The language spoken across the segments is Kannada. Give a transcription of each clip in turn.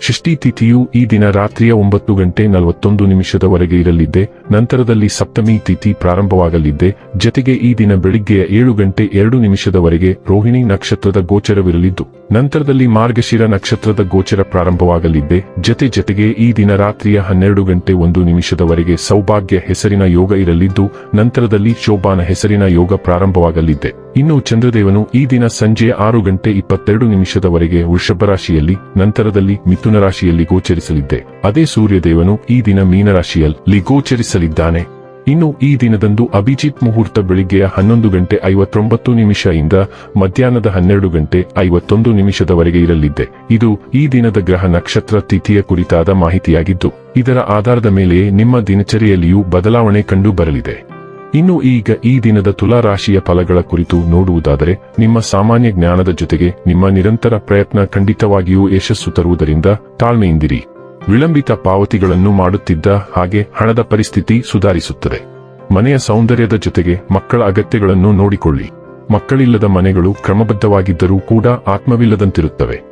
ಷಷ್ಠಿ ತಿಥಿಯು ಈ ದಿನ ರಾತ್ರಿಯ ಒಂಬತ್ತು ಗಂಟೆ ನಲವತ್ತೊಂದು ನಿಮಿಷದವರೆಗೆ ಇರಲಿದ್ದೆ. ನಂತರದಲ್ಲಿ ಸಪ್ತಮಿ ತಿಥಿ ಪ್ರಾರಂಭವಾಗಲಿದ್ದೆ. ಜತೆಗೆ ಈ ದಿನ ಬೆಳಿಗ್ಗೆಯ ಏಳು ಗಂಟೆ ಎರಡು ನಿಮಿಷದವರೆಗೆ ರೋಹಿಣಿ ನಕ್ಷತ್ರದ ಗೋಚರವಿರಲಿದ್ದು. ನಂತರದಲ್ಲಿ ಮಾರ್ಗಶಿರ ನಕ್ಷತ್ರದ ಗೋಚರ ಪ್ರಾರಂಭವಾಗಲಿದ್ದೆ. ಜತೆ ಜತೆಗೆ ಈ ದಿನ ರಾತ್ರಿಯ ಹನ್ನೆರಡು ಗಂಟೆ ಒಂದು ನಿಮಿಷದವರೆಗೆ ಸೌಭಾಗ್ಯ ಹೆಸರಿನ ಯೋಗ ಇರಲಿದ್ದು, ನಂತರದಲ್ಲಿ ಶೋಭಾನ ಹೆಸರಿನ ಯೋಗ ಪ್ರಾರಂಭವಾಗಲಿದ್ದೆ. ಇನ್ನು ಚಂದ್ರದೇವನು ಈ ದಿನ ಸಂಜೆ ಆರು ಗಂಟೆ ಇಪ್ಪತ್ತೆರಡು ನಿಮಿಷದವರೆಗೆ ವೃಷಭ ರಾಶಿಯಲ್ಲಿ, ನಂತರದಲ್ಲಿ ಮಿಥುನ ರಾಶಿಯಲ್ಲಿ ಗೋಚರಿಸಲಿದ್ದೆ. ಅದೇ ಸೂರ್ಯದೇವನು ಈ ದಿನ ಮೀನರಾಶಿಯಲ್ಲಿ ಗೋಚರಿಸಲಿದ್ದಾನೆ ಇನ್ನು ಈ ದಿನದಂದು ಅಭಿಜಿತ್ ಮುಹೂರ್ತ ಬೆಳಿಗ್ಗೆಯ ಹನ್ನೊಂದು ಗಂಟೆ ಐವತ್ತೊಂಬತ್ತು ನಿಮಿಷದಿಂದ ಮಧ್ಯಾಹ್ನದ ಹನ್ನೆರಡು ಗಂಟೆ ಐವತ್ತೊಂದು ನಿಮಿಷದವರೆಗೆ ಇರಲಿದ್ದೆ. ಇದು ಈ ದಿನದ ಗ್ರಹ ನಕ್ಷತ್ರ ತಿಥಿಯ ಕುರಿತಾದ ಮಾಹಿತಿಯಾಗಿದ್ದು, ಇದರ ಆಧಾರದ ಮೇಲೆ ನಿಮ್ಮ ದಿನಚರಿಯಲ್ಲಿಯೂ ಬದಲಾವಣೆ ಕಂಡು ಬರಲಿದೆ. ಇನ್ನು ಈಗ ಈ ದಿನದ ತುಲಾ ರಾಶಿಯ ಫಲಗಳ ಕುರಿತು ನೋಡುವುದಾದರೆ, ನಿಮ್ಮ ಸಾಮಾನ್ಯ ಜ್ಞಾನದ ಜೊತೆಗೆ ನಿಮ್ಮ ನಿರಂತರ ಪ್ರಯತ್ನ ಖಂಡಿತವಾಗಿಯೂ ಯಶಸ್ಸು ತರುವುದರಿಂದ ತಾಳ್ಮೆಯಿಂದಿರಿ. ವಿಳಂಬಿತ ಪಾವತಿಗಳನ್ನು ಮಾಡುತ್ತಿದ್ದ ಹಾಗೆ ಹಣದ ಪರಿಸ್ಥಿತಿ ಸುಧಾರಿಸುತ್ತದೆ. ಮನೆಯ ಸೌಂದರ್ಯದ ಜೊತೆಗೆ ಮಕ್ಕಳ ಅಗತ್ಯಗಳನ್ನು ನೋಡಿಕೊಳ್ಳಿ. ಮಕ್ಕಳಿಲ್ಲದ ಮನೆಗಳು ಕ್ರಮಬದ್ಧವಾಗಿದ್ದರೂ ಕೂಡ ಆತ್ಮವಿಲ್ಲದಂತಿರುತ್ತವೆ.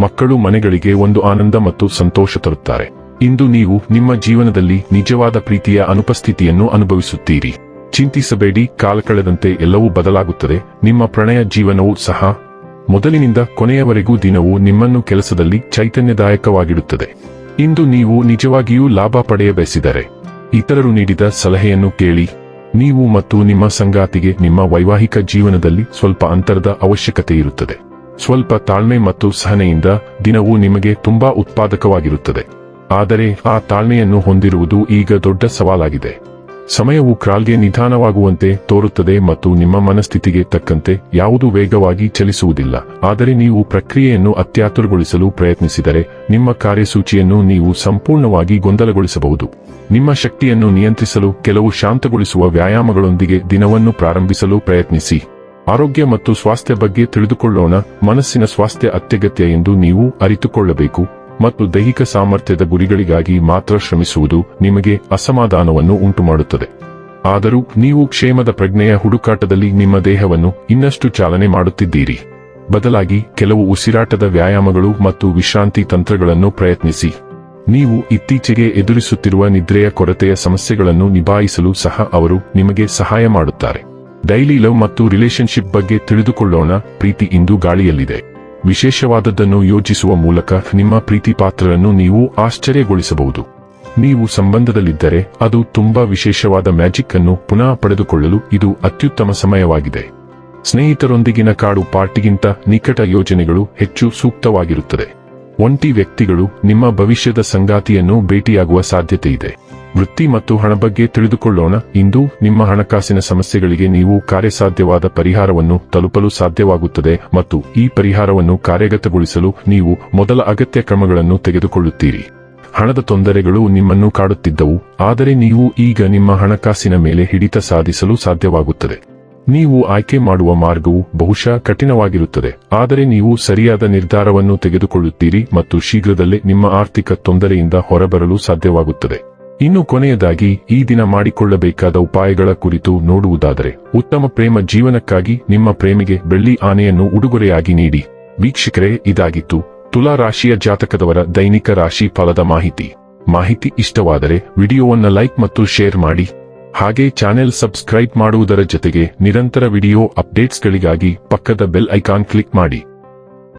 ಮಕ್ಕಳು ಮನೆಗಳಿಗೆ ಒಂದು ಆನಂದ ಮತ್ತು ಸಂತೋಷ ತರುತ್ತಾರೆ. ಇಂದು ನೀವು ನಿಮ್ಮ ಜೀವನದಲ್ಲಿ ನಿಜವಾದ ಪ್ರೀತಿಯ ಅನುಪಸ್ಥಿತಿಯನ್ನು ಅನುಭವಿಸುತ್ತೀರಿ. ಚಿಂತಿಸಬೇಡಿ, ಕಾಲ ಕಳೆದಂತೆ ಎಲ್ಲವೂ ಬದಲಾಗುತ್ತದೆ. ನಿಮ್ಮ ಪ್ರಣಯ ಜೀವನವೂ ಸಹ ಮೊದಲಿನಿಂದ ಕೊನೆಯವರೆಗೂ ದಿನವೂ ನಿಮ್ಮನ್ನು ಕೆಲಸದಲ್ಲಿ ಚೈತನ್ಯದಾಯಕವಾಗಿಡುತ್ತದೆ. ಇಂದು ನೀವು ನಿಜವಾಗಿಯೂ ಲಾಭ ಪಡೆಯಬಯಸಿದರೆ ಇತರರು ನೀಡಿದ ಸಲಹೆಯನ್ನು ಕೇಳಿ, ನೀವು ಮತ್ತು ನಿಮ್ಮ ಸಂಗಾತಿಗೆ ನಿಮ್ಮ ವೈವಾಹಿಕ ಜೀವನದಲ್ಲಿ ಸ್ವಲ್ಪ ಅಂತರದ ಅವಶ್ಯಕತೆ ಇರುತ್ತದೆ. ಸ್ವಲ್ಪ ತಾಳ್ಮೆ ಮತ್ತು ಸಹನೆಯಿಂದ ದಿನವೂ ನಿಮಗೆ ತುಂಬಾ ಉತ್ಪಾದಕವಾಗಿರುತ್ತದೆ. ಆದರೆ ಆ ತಾಳ್ಮೆಯನ್ನು ಹೊಂದಿರುವುದು ಈಗ ದೊಡ್ಡ ಸವಾಲಾಗಿದೆ. ಸಮಯವು ಕ್ರಾಲ್ಗೆ ನಿಧಾನವಾಗುವಂತೆ ತೋರುತ್ತದೆ ಮತ್ತು ನಿಮ್ಮ ಮನಸ್ಥಿತಿಗೆ ತಕ್ಕಂತೆ ಯಾವುದು ವೇಗವಾಗಿ ಚಲಿಸುವುದಿಲ್ಲ. ಆದರೆ ನೀವು ಪ್ರಕ್ರಿಯೆಯನ್ನು ಅತ್ಯಾತುರಗೊಳಿಸಲು ಪ್ರಯತ್ನಿಸಿದರೆ ನಿಮ್ಮ ಕಾರ್ಯಸೂಚಿಯನ್ನು ನೀವು ಸಂಪೂರ್ಣವಾಗಿ ಗೊಂದಲಗೊಳಿಸಬಹುದು. ನಿಮ್ಮ ಶಕ್ತಿಯನ್ನು ನಿಯಂತ್ರಿಸಲು ಕೆಲವು ಶಾಂತಗೊಳಿಸುವ ವ್ಯಾಯಾಮಗಳೊಂದಿಗೆ ದಿನವನ್ನು ಪ್ರಾರಂಭಿಸಲು ಪ್ರಯತ್ನಿಸಿ. ಆರೋಗ್ಯ ಮತ್ತು ಸ್ವಾಸ್ಥ್ಯ ಬಗ್ಗೆ ತಿಳಿದುಕೊಳ್ಳೋಣ. ಮನಸ್ಸಿನ ಸ್ವಾಸ್ಥ್ಯ ಅತ್ಯಗತ್ಯ ಎಂದು ನೀವು ಅರಿತುಕೊಳ್ಳಬೇಕು. ಮತ್ತು ದೈಹಿಕ ಸಾಮರ್ಥ್ಯದ ಗುರಿಗಳಿಗಾಗಿ ಮಾತ್ರ ಶ್ರಮಿಸುವುದು ನಿಮಗೆ ಅಸಮಾಧಾನವನ್ನು ಉಂಟುಮಾಡುತ್ತದೆ. ಆದರೂ ನೀವು ಕ್ಷೇಮದ ಪ್ರಜ್ಞೆಯ ಹುಡುಕಾಟದಲ್ಲಿ ನಿಮ್ಮ ದೇಹವನ್ನು ಇನ್ನಷ್ಟು ಚಾಲನೆ ಮಾಡುತ್ತಿದ್ದೀರಿ. ಬದಲಾಗಿ ಕೆಲವು ಉಸಿರಾಟದ ವ್ಯಾಯಾಮಗಳು ಮತ್ತು ವಿಶ್ರಾಂತಿ ತಂತ್ರಗಳನ್ನು ಪ್ರಯತ್ನಿಸಿ. ನೀವು ಇತ್ತೀಚೆಗೆ ಎದುರಿಸುತ್ತಿರುವ ನಿದ್ರೆಯ ಕೊರತೆಯ ಸಮಸ್ಯೆಗಳನ್ನು ನಿಭಾಯಿಸಲು ಸಹ ಅವರು ನಿಮಗೆ ಸಹಾಯ ಮಾಡುತ್ತಾರೆ. ಡೈಲಿ ಲವ್ ಮತ್ತು ರಿಲೇಶನ್ಶಿಪ್ ಬಗ್ಗೆ ತಿಳಿದುಕೊಳ್ಳೋಣ. ಪ್ರೀತಿ ಇಂದು ಗಾಳಿಯಲ್ಲಿದೆ. ವಿಶೇಷವಾದದ್ದನ್ನು ಯೋಚಿಸುವ ಮೂಲಕ ನಿಮ್ಮ ಪ್ರೀತಿಪಾತ್ರರನ್ನು ನೀವು ಆಶ್ಚರ್ಯಗೊಳಿಸಬಹುದು. ನೀವು ಸಂಬಂಧದಲ್ಲಿದ್ದರೆ ಅದು ತುಂಬಾ ವಿಶೇಷವಾದ ಮ್ಯಾಜಿಕ್ ಅನ್ನು ಪುನಃ ಪಡೆದುಕೊಳ್ಳಲು ಇದು ಅತ್ಯುತ್ತಮ ಸಮಯವಾಗಿದೆ. ಸ್ನೇಹಿತರೊಂದಿಗಿನ ಕಾಡು ಪಾರ್ಟಿಗಿಂತ ನಿಕಟ ಯೋಜನೆಗಳು ಹೆಚ್ಚು ಸೂಕ್ತವಾಗಿರುತ್ತದೆ. ಒಂಟಿ ವ್ಯಕ್ತಿಗಳು ನಿಮ್ಮ ಭವಿಷ್ಯದ ಸಂಗಾತಿಯನ್ನು ಭೇಟಿಯಾಗುವ ಸಾಧ್ಯತೆ ಇದೆ ವೃತ್ತಿ ಮತ್ತು ಹಣ ಬಗ್ಗೆ ತಿಳಿದುಕೊಳ್ಳೋಣ. ಇಂದು ನಿಮ್ಮ ಹಣಕಾಸಿನ ಸಮಸ್ಯೆಗಳಿಗೆ ನೀವು ಕಾರ್ಯಸಾಧ್ಯವಾದ ಪರಿಹಾರವನ್ನು ತಲುಪಲು ಸಾಧ್ಯವಾಗುತ್ತದೆ ಮತ್ತು ಈ ಪರಿಹಾರವನ್ನು ಕಾರ್ಯಗತಗೊಳಿಸಲು ನೀವು ಮೊದಲ ಅಗತ್ಯ ಕ್ರಮಗಳನ್ನು ತೆಗೆದುಕೊಳ್ಳುತ್ತೀರಿ. ಹಣದ ತೊಂದರೆಗಳು ನಿಮ್ಮನ್ನು ಕಾಡುತ್ತಿದ್ದವು, ಆದರೆ ನೀವು ಈಗ ನಿಮ್ಮ ಹಣಕಾಸಿನ ಮೇಲೆ ಹಿಡಿತ ಸಾಧಿಸಲು ಸಾಧ್ಯವಾಗುತ್ತದೆ. ನೀವು ಆಯ್ಕೆ ಮಾಡುವ ಮಾರ್ಗವು ಬಹುಶಃ ಕಠಿಣವಾಗಿರುತ್ತದೆ, ಆದರೆ ನೀವು ಸರಿಯಾದ ನಿರ್ಧಾರವನ್ನು ತೆಗೆದುಕೊಳ್ಳುತ್ತೀರಿ ಮತ್ತು ಶೀಘ್ರದಲ್ಲೇ ನಿಮ್ಮ ಆರ್ಥಿಕ ತೊಂದರೆಯಿಂದ ಹೊರಬರಲು ಸಾಧ್ಯವಾಗುತ್ತದೆ. ಇನ್ನು ಕೊನೆಯದಾಗಿ ಈ ದಿನ ಮಾಡಿಕೊಳ್ಳಬೇಕಾದ ಉಪಾಯಗಳ ಕುರಿತು ನೋಡುವುದಾದರೆ ಉತ್ತಮ ಪ್ರೇಮ ಜೀವನಕ್ಕಾಗಿ ನಿಮ್ಮ ಪ್ರೇಮಿಗೆ ಬೆಳ್ಳಿ ಆನೆಯನ್ನು ಉಡುಗೊರೆಯಾಗಿ ನೀಡಿ. ವೀಕ್ಷಕರೇ, ಇದಾಗಿತ್ತು ತುಲಾ ರಾಶಿಯ ಜಾತಕದವರ ದೈನಿಕ ರಾಶಿ ಫಲದ ಮಾಹಿತಿ. ಮಾಹಿತಿ ಇಷ್ಟವಾದರೆ ವಿಡಿಯೋವನ್ನು ಲೈಕ್ ಮತ್ತು ಶೇರ್ ಮಾಡಿ. ಹಾಗೆ ಚಾನೆಲ್ ಸಬ್ಸ್ಕ್ರೈಬ್ ಮಾಡುವುದರ ಜೊತೆಗೆ ನಿರಂತರ ವಿಡಿಯೋ ಅಪ್ಡೇಟ್ಸ್ಗಳಿಗಾಗಿ ಪಕ್ಕದ ಬೆಲ್ ಐಕಾನ್ ಕ್ಲಿಕ್ ಮಾಡಿ.